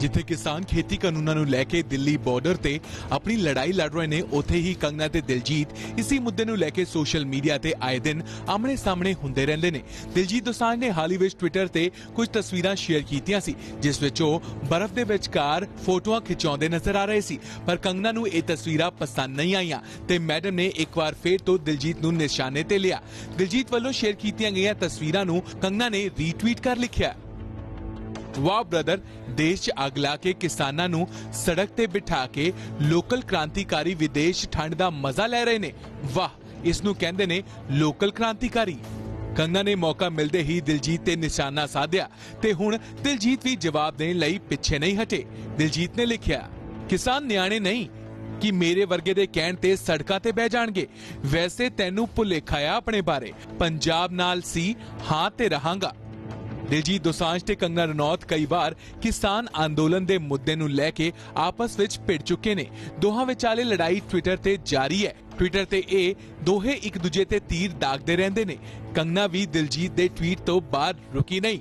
ਜਿੱਥੇ ਕਿਸਾਨ ਖੇਤੀ ਕਾਨੂੰਨਾਂ ਨੂੰ ਲੈ ਕੇ ਦਿੱਲੀ ਬਾਰਡਰ ਤੇ ਆਪਣੀ ਲੜਾਈ ਲੜ ਰਹੇ ਨੇ, ਉੱਥੇ ਹੀ ਕੰਗਨਾ ਤੇ ਦਿਲਜੀਤ ਇਸੇ ਮੁੱਦੇ ਨੂੰ ਲੈ ਕੇ ਸੋਸ਼ਲ ਮੀਡੀਆ ਤੇ ਆਏ ਦਿਨ ਆਮਣੇ ਸਾਹਮਣੇ ਹੁੰਦੇ ਰਹਿੰਦੇ ਨੇ। ਦਿਲਜੀਤ ਦੋਸਾਂਝ ਨੇ ਹਾਲ ਹੀ ਵਿੱਚ ਟਵਿੱਟਰ ਤੇ ਕੁਝ ਤਸਵੀਰਾਂ ਸ਼ੇਅਰ ਕੀਤੀਆਂ ਸੀ, ਜਿਸ ਵਿੱਚ ਉਹ ਬਰਫ਼ ਦੇ ਵਿਚਕਾਰ ਫੋਟੋਆਂ ਖਿਚਾਉਂਦੇ ਨਜ਼ਰ ਆ ਰਹੇ ਸੀ, ਪਰ ਕੰਗਨਾ ਨੂੰ ਇਹ ਤਸਵੀਰਾਂ ਪਸੰਦ ਨਹੀਂ ਆਈਆਂ ਤੇ ਮੈਡਮ ਨੇ ਇੱਕ ਵਾਰ ਫੇਰ ਤੋਂ ਦਿਲਜੀਤ ਨੂੰ ਨਿਸ਼ਾਨੇ ਤੇ ਲਿਆ। ਦਿਲਜੀਤ ਵੱਲੋਂ ਸ਼ੇਅਰ ਕੀਤੀਆਂ ਗਈਆਂ ਤਸਵੀਰਾਂ ਨੂੰ ਕੰਗਨਾ ਨੇ ਰੀਟਵੀਟ ਕਰ ਲਿਖਿਆ ਵਾਹ ਬ੍ਰਦਰ, ਦੇਸ਼ 'ਚ ਅੱਗ ਲਾ ਕੇ ਕਿਸਾਨਾਂ ਨੂੰ ਸੜਕ ਤੇ ਬਿਠਾ ਕੇ ਲੋਕਲ ਕ੍ਰਾਂਤੀਕਾਰੀ ਵਿਦੇਸ਼ ਠੰਡ ਦਾ ਮਜ਼ਾ ਲੈ ਰਹੇ ਨੇ। ਵਾਹ, ਇਸ ਨੂੰ ਕਹਿੰਦੇ ਨੇ ਲੋਕਲ ਕ੍ਰਾਂਤੀਕਾਰੀ। ਕੰਗਨਾ ਨੇ ਮੌਕਾ ਮਿਲਦੇ ਹੀ ਦਿਲਜੀਤ ਤੇ ਨਿਸ਼ਾਨਾ ਸਾਧਿਆ ਤੇ ਹੁਣ ਦਿਲਜੀਤ ਵੀ ਜਵਾਬ ਦੇਣ ਲਈ ਪਿੱਛੇ ਨਹੀਂ ਹਟੇ। ਦਿਲਜੀਤ ਨੇ ਲਿਖਿਆ, ਕਿਸਾਨ ਨਿਆਣੇ ਨਹੀਂ, ਕਿ ਮੇਰੇ ਵਰਗੇ ਦੇ ਕਹਿਣ ਤੇ ਸੜਕਾਂ ਤੇ ਬਹਿ ਜਾਣਗੇ। ਵੈਸੇ ਤੈਨੂੰ ਭੁਲੇਖਾ ਆ ਆਪਣੇ ਬਾਰੇ। ਪੰਜਾਬ ਨਾਲ ਸੀ, ਹਾਂ ਤੇ ਰਹਾਂਗਾ। ਦਿਲਜੀਤ ਦੋਸਾਂਝ ਤੇ ਕੰਗਨਾ ਰਣੌਤ ਕਈ ਵਾਰ ਕਿਸਾਨ ਅੰਦੋਲਨ ਦੇ ਮੁੱਦੇ ਨੂੰ ਲੈ ਕੇ ਆਪਸ ਵਿੱਚ ਭਿੜ ਚੁੱਕੇ ਨੇ। ਦੋਹਾਂ ਵਿਚਾਲੇ ਲੜਾਈ ਟਵਿੱਟਰ ਤੇ ਜਾਰੀ ਹੈ। ਟਵਿੱਟਰ ਤੇ ਇਹ ਦੋਹੇ ਇੱਕ ਦੂਜੇ ਤੇ ਤੀਰ ਦਾਗਦੇ ਰਹਿੰਦੇ ਨੇ। ਕੰਗਨਾ ਵੀ ਦਿਲਜੀਤ ਦੇ ਟਵੀਟ ਤੋਂ ਬਾਅਦ ਰੁਕੀ ਨਹੀਂ।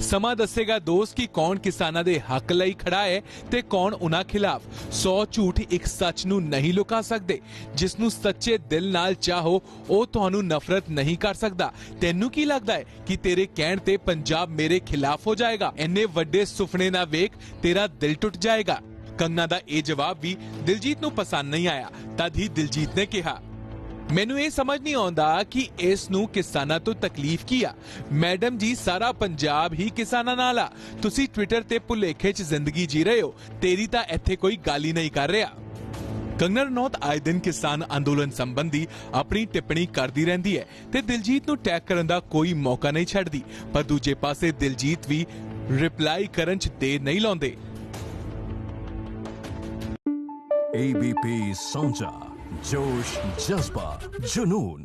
ਸਮਾਂ ਦੱਸੇਗਾ ਦੋਸਤ ਕਿ ਕੌਣ ਕਿਸਾਨਾਂ ਦੇ ਹੱਕ ਲਈ ਖੜਾ ਹੈ ਤੇ ਕੌਣ ਉਹਨਾਂ ਖਿਲਾਫ। 100 ਝੂਠ ਇੱਕ ਸੱਚ ਨੂੰ ਨਹੀਂ ਲੁਕਾ ਸਕਦੇ। ਜਿਸ ਨੂੰ ਸੱਚੇ ਦਿਲ ਨਾਲ ਚਾਹੋ, ਉਹ ਤੁਹਾਨੂੰ ਨਫ਼ਰਤ ਨਹੀਂ ਕਰ ਸਕਦਾ। ਤੈਨੂੰ ਕੀ ਲੱਗਦਾ ਹੈ ਕਿ ਤੇਰੇ ਕਹਿਣ ਤੇ ਪੰਜਾਬ ਮੇਰੇ ਖਿਲਾਫ ਹੋ ਜਾਏਗਾ? ਇੰਨੇ ਵੱਡੇ ਸੁਪਨੇ ਨਾ ਵੇਖ, ਤੇਰਾ ਦਿਲ ਟੁੱਟ ਜਾਏਗਾ। ਕੰਗਨਾ ਦਾ ਇਹ ਜਵਾਬ ਵੀ ਦਿਲਜੀਤ ਨੂੰ ਪਸੰਦ ਨਹੀਂ ਆਇਆ। ਤਦ ਹੀ ਦਿਲਜੀਤ ਨੇ ਕਿਹਾ ਮੈਨੂੰ ਇਹ ਸਮਝ ਨਹੀਂ ਆਉਂਦਾ ਕਿ ਇਸ ਨੂੰ ਕਿਸਾਨਾਂ ਤੋਂ ਤਕਲੀਫ ਕੀ ਆ। ਮੈਡਮ ਜੀ, ਸਾਰਾ ਪੰਜਾਬ ਹੀ ਕਿਸਾਨਾਂ ਨਾਲ ਆ। ਤੁਸੀਂ ਟਵਿੱਟਰ ਤੇ ਭੁਲੇਖੇ 'ਚ ਜ਼ਿੰਦਗੀ ਜੀ ਰਹੇ ਹੋ। ਤੇਰੀ ਤਾਂ ਇੱਥੇ ਕੋਈ ਗੱਲ ਹੀ ਨਹੀਂ ਕਰ ਰਿਹਾ। ਕੰਗਨਾ ਰਣੌਤ ਆਏ ਦਿਨ ਕਿਸਾਨ ਅੰਦੋਲਨ ਸੰਬੰਧੀ ਆਪਣੀ ਟਿੱਪਣੀ ਕਰਦੀ ਰਹਿੰਦੀ ਹੈ ਤੇ ਦਿਲਜੀਤ ਨੂੰ ਟੈਗ ਕਰਨ ਦਾ ਕੋਈ ਮੌਕਾ ਨਹੀਂ ਛੱਡਦੀ। ਪਰ ਦੂਜੇ ਪਾਸੇ ਦਿਲਜੀਤ ਵੀ ਰਿਪਲਾਈ ਕਰਨ 'ਚ ਦੇਰ ਨਹੀਂ ਲਾਉਂਦੇ। ABP Sonja जोश जज्बा जुनून